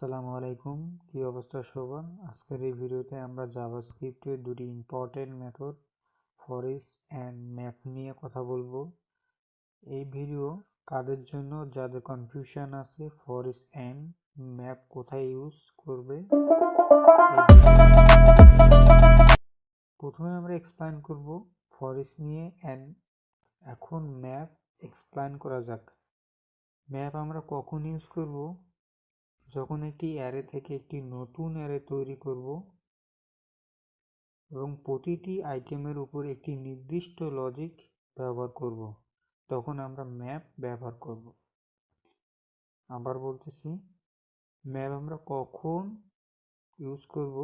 আসসালামু আলাইকুম। কি অবস্থা সবার আজকের এই ভিডিওতে আমরা জাভাস্ক্রিপ্টের দুটি important method forEach and map নিয়ে কথা বলব। এই ভিডিও কাদের জন্য, যাদের কনফিউশন আছে ফরিস অ্যান্ড ম্যাপ কোথায় ইউজ করবে? প্রথমে আমরা এক্সপ্লেন করব ফরিস নিয়ে অ্যান্ড এখন ম্যাপ এক্সপ্লেন করা যাক। ম্যাপ আমরা কখন ইউজ করব? যখন একটি অ্যারে থেকে একটি নতুন অ্যারে তৈরি করব এবং প্রতিটি আইটেমের উপর একটি নির্দিষ্ট লজিক ব্যবহার করব, তখন আমরা ম্যাপ ব্যবহার করব। আবার বলতেছি ম্যাপ আমরা কখন ইউজ করব?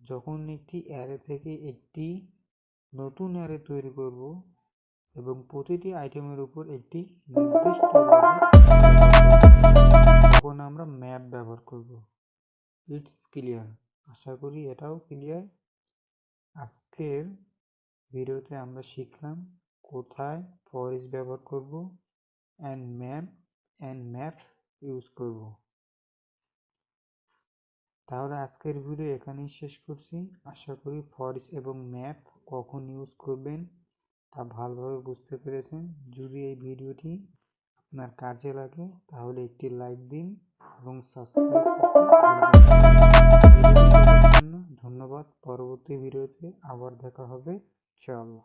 যখন একটি অ্যারে থেকে একটি নতুন অ্যারে তৈরি করব এবং প্রতিটি আইটেমের উপর একটি নির্দিষ্ট লজিক করব। ইটস ক্লিয়ার আশা করি এটাও ক্লিয়ার আজকের ভিডিওতে আমরা শিখলাম কোথায় ফরিস ব্যবহার করব and map and map use করব। তাহলে আজকের ভিডিও এখানেই শেষ করছি। আশা করি ফরিস এবং ম্যাপ কখন ইউজ করবেন তা ভালোভাবে বুঝতে পেরেছেন। যদি এই ভিডিওটি আপনার কাজে লাগে তাহলে একটি লাইক দিন। এবং সাবস্ক্রাইব ধন্যবাদ। পরবর্তী ভিডিওতে আবার দেখা হবে। ইনশাআল্লাহ